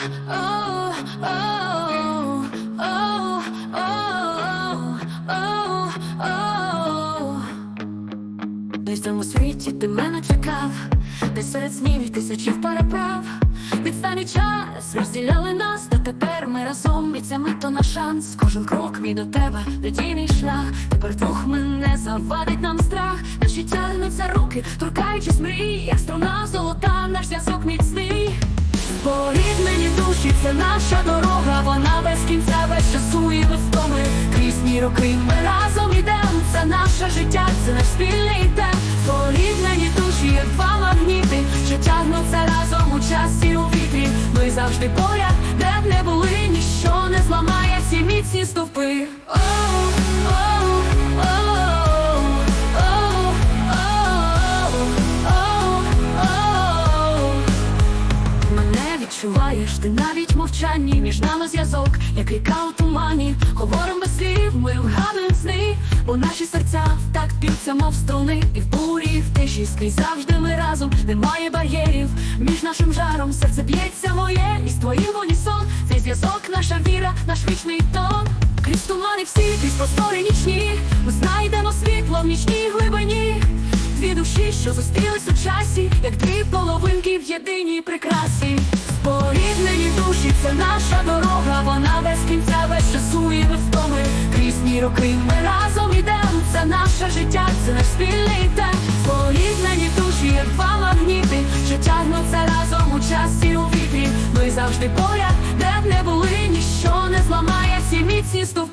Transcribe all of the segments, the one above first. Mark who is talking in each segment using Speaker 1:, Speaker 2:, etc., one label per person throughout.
Speaker 1: Десь в цьому світі ти мене чекав, десь серед снів і тисячів переправ. Відстані час розділяли нас, та тепер ми разом і то наш шанс. Кожен крок мій до тебе, надійний шлях. Тепер двох мене завадить нам страх. Наші тягнуться руки, торкаючись мрій, як струна золота, наш зв'язок міцний. Душі, це наша дорога, вона без кінця, без часу і без втоми. Крізь роки ми разом ідем, це наше життя, це наш спільний день порівняні душі, як два магніти, що тягнуться разом у часі у вітрі. Ми завжди поряд, де б не були, ніщо не зламає всі міцні стовпи відчуваєш, ти навіть мовчанні між нами зв'язок, як ріка у тумані, говором без слів, ми вгадуємо сни, бо наші серця так б'ються, мов струни, і в бурі, в тиші скрізь завжди ми разом, немає бар'єрів між нашим жаром, серце б'ється моє, і з твоїм унісон, цей зв'язок, наша віра, наш вічний тон. Крізь тумани всі, крізь простори нічні, ми знайдемо світло в нічній глибині. Дві душі, що зустрілись у часі, як дві половинки в єдиній прикрасі. Споріднені душі, це наша дорога, вона без кінця, без часу і без втоми. Крізні роки ми разом ідемо, це наше життя, це наш спільний день. Споріднені душі, як два магніти, що тягнуться разом у часі у вітрі. Ми завжди поряд, де б не були, ніщо не зламає всі міцні стовпи.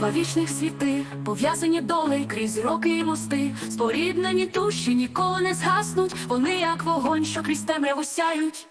Speaker 1: Два вічних світи, пов'язані доли крізь роки і мости, споріднені туші ніколи не згаснуть. Вони як вогонь, що крізь темряву сяють.